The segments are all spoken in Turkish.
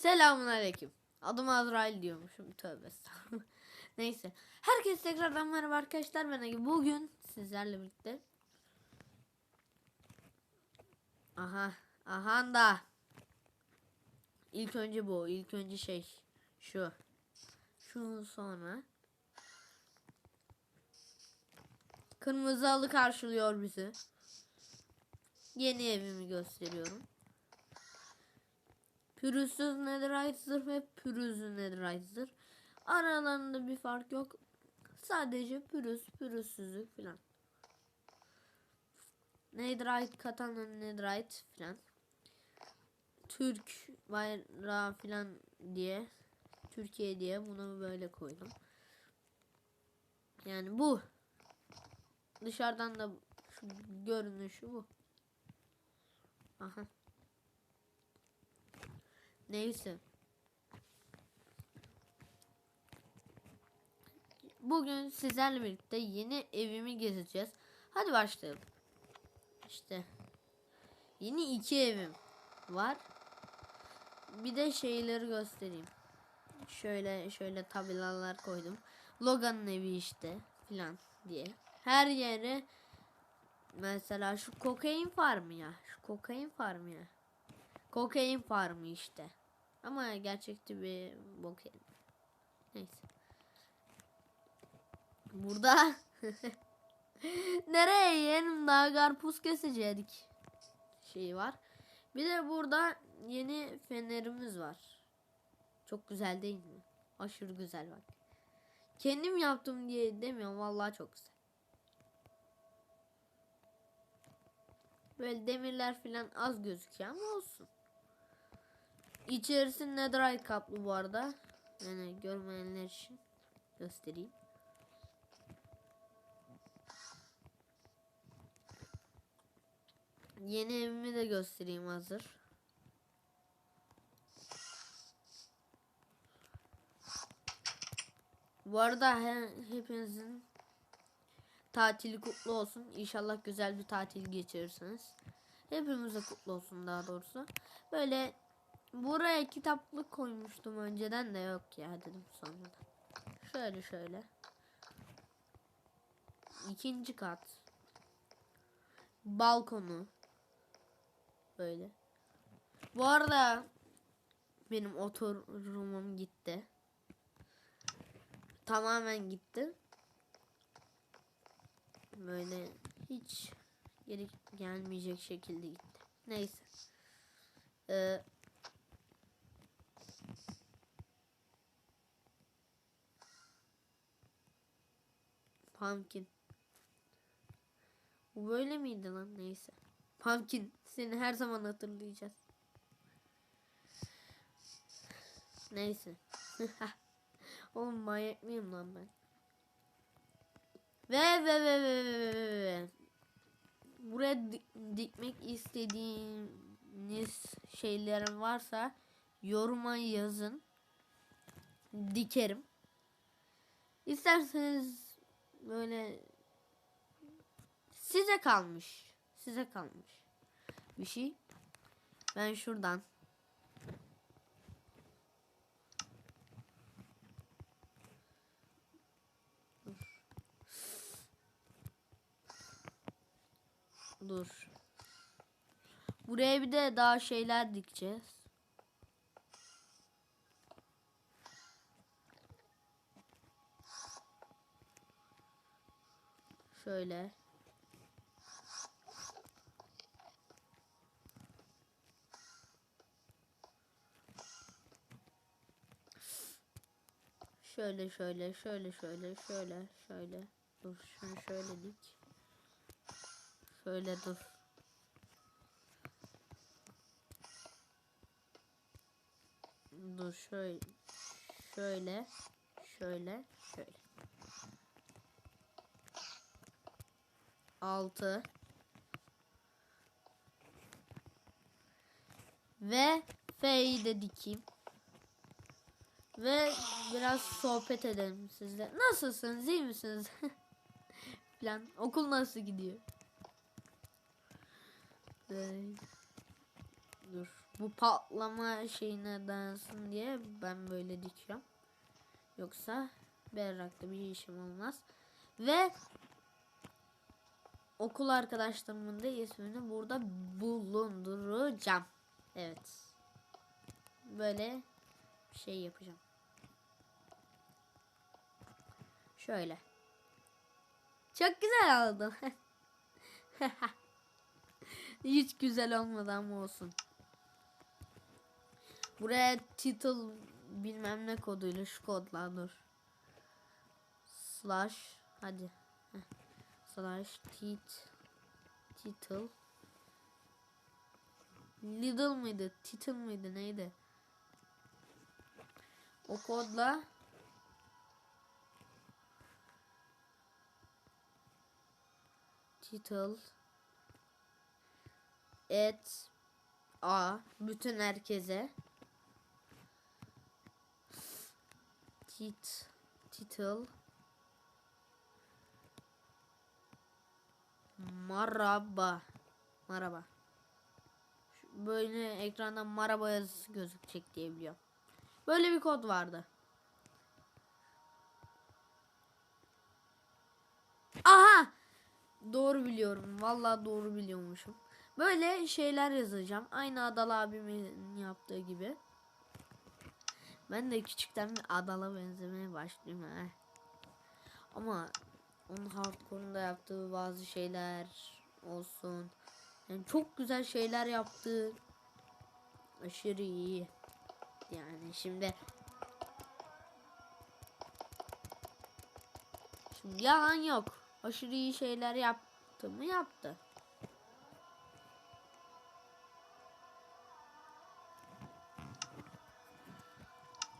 Selamun aleyküm. Adım Azrail diyormuşum. Tövbe. Neyse. Herkes tekrardan merhaba arkadaşlar. Ben Ege. Bugün sizlerle birlikte. Aha. Aha da. İlk önce bu. İlk önce şey. Şu. Şu sonra. Kırmızı halı karşılıyor bizi. Yeni evimi gösteriyorum. Pürüzsüz netherite zırh ve pürüzlü netherite zırh. Aralarında bir fark yok. Sadece pürüz, pürüzsüzlük filan. Netherite, katana netherite filan. Türk bayrağı filan diye Türkiye diye bunu böyle koydum. Yani bu. Dışarıdan da şu görünüşü bu. Aha. Neyse. Bugün sizlerle birlikte yeni evimi gezeceğiz. Hadi başlayalım. İşte. Yeni iki evim var. Bir de şeyleri göstereyim. Şöyle şöyle tabelalar koydum. Logan'ın evi işte filan diye. Her yere mesela şu kokain farmı ya. Şu kokain farmı ya. Kokain farmı işte. Ama gerçekte bir bok yedim. Neyse. Burada nereye yeğenim daha karpuz kesecektik. Şey var. Bir de burada yeni fenerimiz var. Çok güzel değil mi? Aşırı güzel bak. Kendim yaptım diye demiyorum vallahi çok güzel. Böyle demirler falan az gözüküyor ama olsun. İçerisi netherite kaplı bu arada. Yani görmeyenler için göstereyim. Yeni evimi de göstereyim hazır. Bu arada he, hepinizin tatili kutlu olsun. İnşallah güzel bir tatil geçirirsiniz. Hepimize kutlu olsun daha doğrusu. Böyle buraya kitaplık koymuştum önceden de yok ya dedim sonradan. Şöyle şöyle. İkinci kat. Balkonu. Böyle. Bu arada benim oturumum gitti. Tamamen gitti. Böyle hiç geri gelmeyecek şekilde gitti. Neyse. Ee, Pumpkin. Bu böyle miydi lan? Neyse. Pumpkin. Seni her zaman hatırlayacağız. Neyse. Oğlum manyak mıyım lan ben? Ve ve ve ve ve ve ve. Buraya di- dikmek istediğiniz şeyler varsa yoruma yazın. Dikerim. İsterseniz böyle size kalmış. Size kalmış. Bir şey. Ben şuradan Dur. Buraya bir de daha şeyler dikeceğiz. Şöyle. Şöyle şöyle şöyle şöyle şöyle şöyle. Dur şunu şöyle dik. Şöyle dur. Dur şöyle şöyle şöyle şöyle. Altı. Ve F'yi de dikeyim. Ve biraz sohbet edelim sizle. Nasılsınız? iyi misiniz? Plan. Okul nasıl gidiyor? Böyle. Dur. Bu patlama şeyine dayansın diye ben böyle dikiyorum. Yoksa berrakta bir işim olmaz. Ve okul arkadaşlarımın da ismini burada bulunduracağım. Evet. Böyle bir şey yapacağım. Şöyle. Çok güzel oldu. Hiç güzel olmadı ama olsun. Buraya title bilmem ne koduyla şu kodla dur. Slash hadi. Slash tit title Little mıydı? Title mıydı? Neydi? O kodla title et a bütün herkese tit title maraba. Maraba. Böyle ekranda maraba yazısı gözükecek diye biliyorum. Böyle bir kod vardı. Aha! Doğru biliyorum. Vallahi doğru biliyormuşum. Böyle şeyler yazacağım. Aynı Adal abimin yaptığı gibi. Ben de küçükten Adal'a benzemeye başlıyorum ha. Ama onun hardcore'unda yaptığı bazı şeyler olsun. Yani çok güzel şeyler yaptı. Aşırı iyi. Yani şimdi Şimdi yalan yok. Aşırı iyi şeyler yaptı mı yaptı.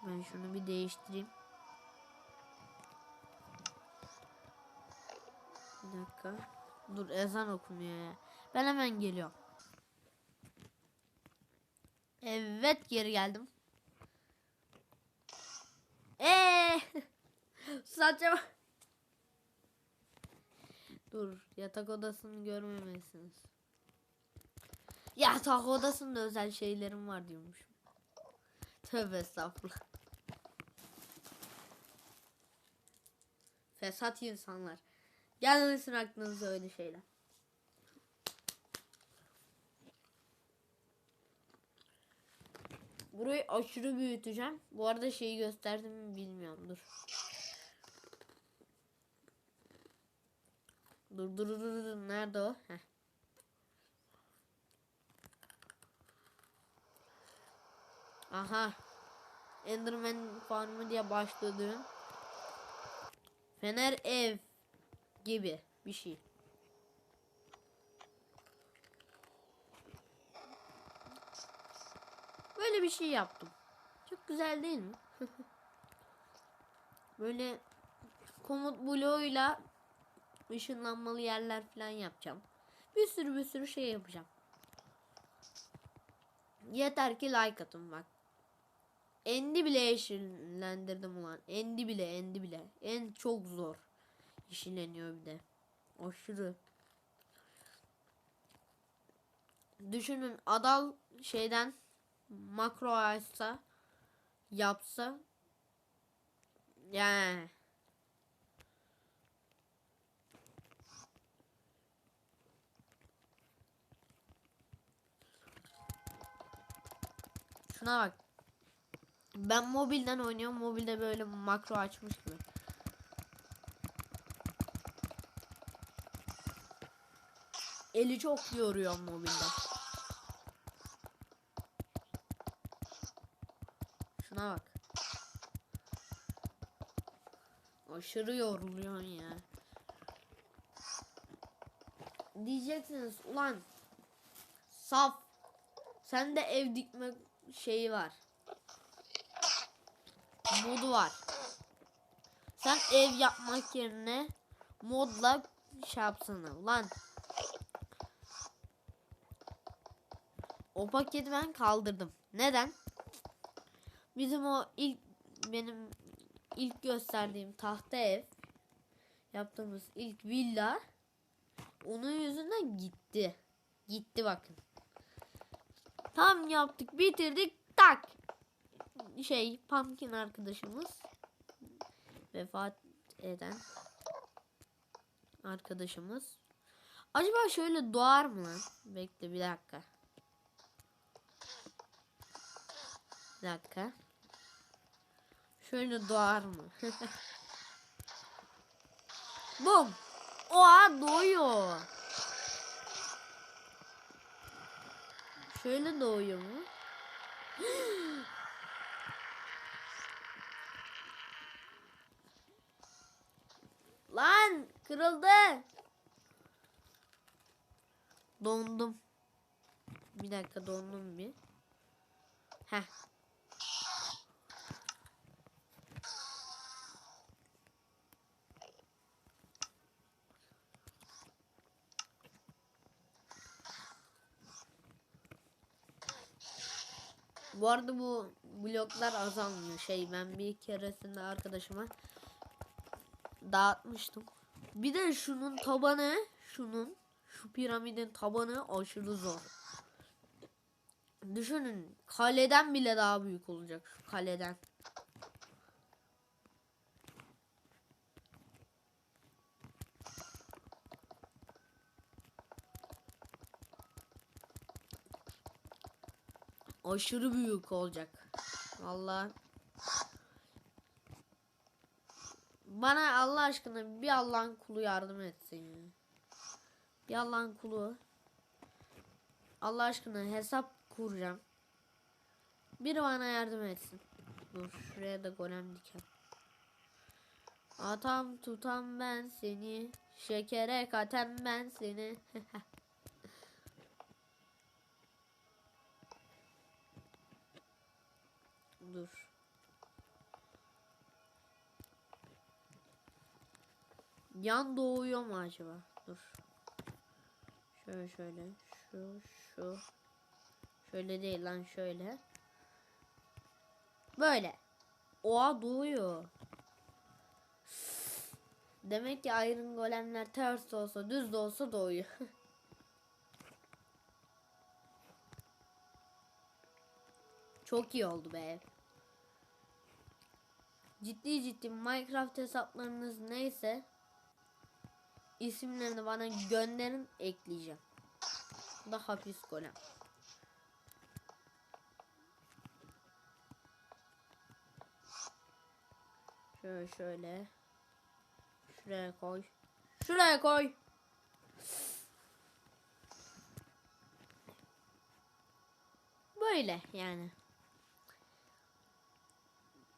Ben şunu bir değiştireyim. Bir dakika. Dur ezan okunuyor ya. Ben hemen geliyorum. Evet geri geldim. Eee saçma. Dur yatak odasını görmemelisiniz. Yatak odasında özel şeylerim var diyormuşum. Tövbe estağfurullah. Fesat insanlar. Gelmesin aklınıza öyle şeyler. Burayı aşırı büyüteceğim. Bu arada şeyi gösterdim mi bilmiyorum. Dur. Dur dur dur dur. Nerede o? Heh. Aha. Enderman farmı diye başladığım Fener ev gibi bir şey. Böyle bir şey yaptım. Çok güzel değil mi? Böyle komut bloğuyla ışınlanmalı yerler falan yapacağım. Bir sürü bir sürü şey yapacağım. Yeter ki like atın bak. Endi bile yeşillendirdim ulan. Endi bile endi bile. En çok zor. Yeşilleniyor bir de. Aşırı. Düşünün adal şeyden makro açsa yapsa yani Şuna bak. Ben mobilden oynuyorum. Mobilde böyle makro açmış gibi. Eli çok yoruyor mobilde. Şuna bak. Aşırı yoruluyorsun ya. Diyeceksiniz ulan saf sen de ev dikme şeyi var. Modu var. Sen ev yapmak yerine modla şey yapsana ulan. O paketi ben kaldırdım. Neden? Bizim o ilk benim ilk gösterdiğim tahta ev yaptığımız ilk villa onun yüzünden gitti. Gitti bakın. Tam yaptık bitirdik tak. Şey pumpkin arkadaşımız vefat eden arkadaşımız. Acaba şöyle doğar mı? Bekle bir dakika. Bir dakika. Şöyle doğar mı? Bum. Oha doğuyor. Şöyle doğuyor mu? Lan kırıldı. Dondum. Bir dakika dondum bir. Heh. Bu arada bu bloklar azalmıyor. Şey ben bir keresinde arkadaşıma dağıtmıştım. Bir de şunun tabanı, şunun şu piramidin tabanı aşırı zor. Düşünün kaleden bile daha büyük olacak şu kaleden. Aşırı büyük olacak. Vallahi Bana Allah aşkına bir Allah'ın kulu yardım etsin. Bir Allah'ın kulu. Allah aşkına hesap kuracağım. Biri bana yardım etsin. Dur şuraya da golem diken. Atam tutam ben seni. Şekere katem ben seni. Dur. Yan doğuyor mu acaba? Dur. Şöyle şöyle. Şu şu. Şöyle değil lan şöyle. Böyle. Oha doğuyor. Demek ki Iron Golemler ters de olsa düz de olsa doğuyor. Çok iyi oldu be. Ciddi ciddi Minecraft hesaplarınız neyse isimlerini bana gönderin ekleyeceğim. Bu da hapis golem. Şöyle şöyle. Şuraya koy. Şuraya koy. Böyle yani.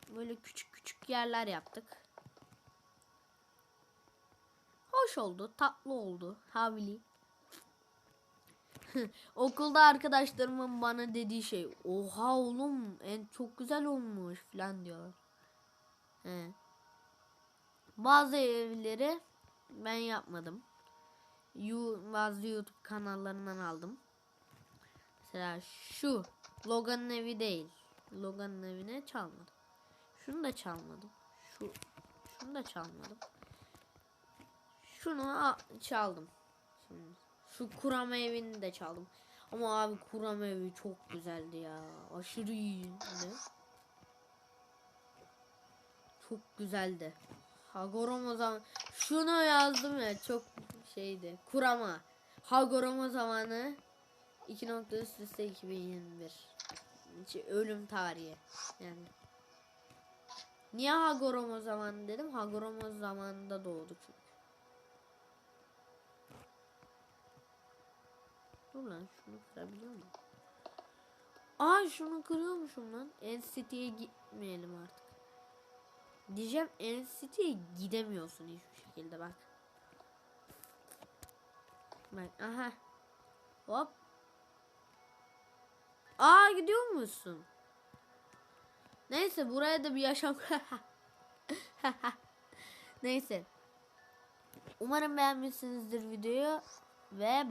Böyle küçük küçük yerler yaptık. Hoş oldu, tatlı oldu. Havli. Okulda arkadaşlarımın bana dediği şey, oha oğlum en çok güzel olmuş falan diyor. He. Bazı evleri ben yapmadım. You, bazı YouTube kanallarından aldım. Mesela şu Logan'ın evi değil. Logan'ın evine çalmadım. Şunu da çalmadım. Şu şunu da çalmadım. Şunu çaldım. Şimdi şu kurama evini de çaldım. Ama abi kurama evi çok güzeldi ya. Aşırı iyiydi. Çok güzeldi. Hagorom o zaman şunu yazdım ya çok şeydi. Kurama. Hagorom zamanı 2 nokta üst üste 2021. Hiç Ölüm tarihi. Yani. Niye Hagorom o zaman dedim. Hagorom o zamanında doğdu çünkü. Dur lan şunu kırabiliyor muyum? Aa şunu kırıyormuşum lan. NCT'ye gitmeyelim artık. Diyeceğim NCT'ye gidemiyorsun hiçbir şekilde bak. Bak aha. Hop. Aa gidiyor musun? Neyse buraya da bir yaşam. Neyse. Umarım beğenmişsinizdir videoyu ve bay.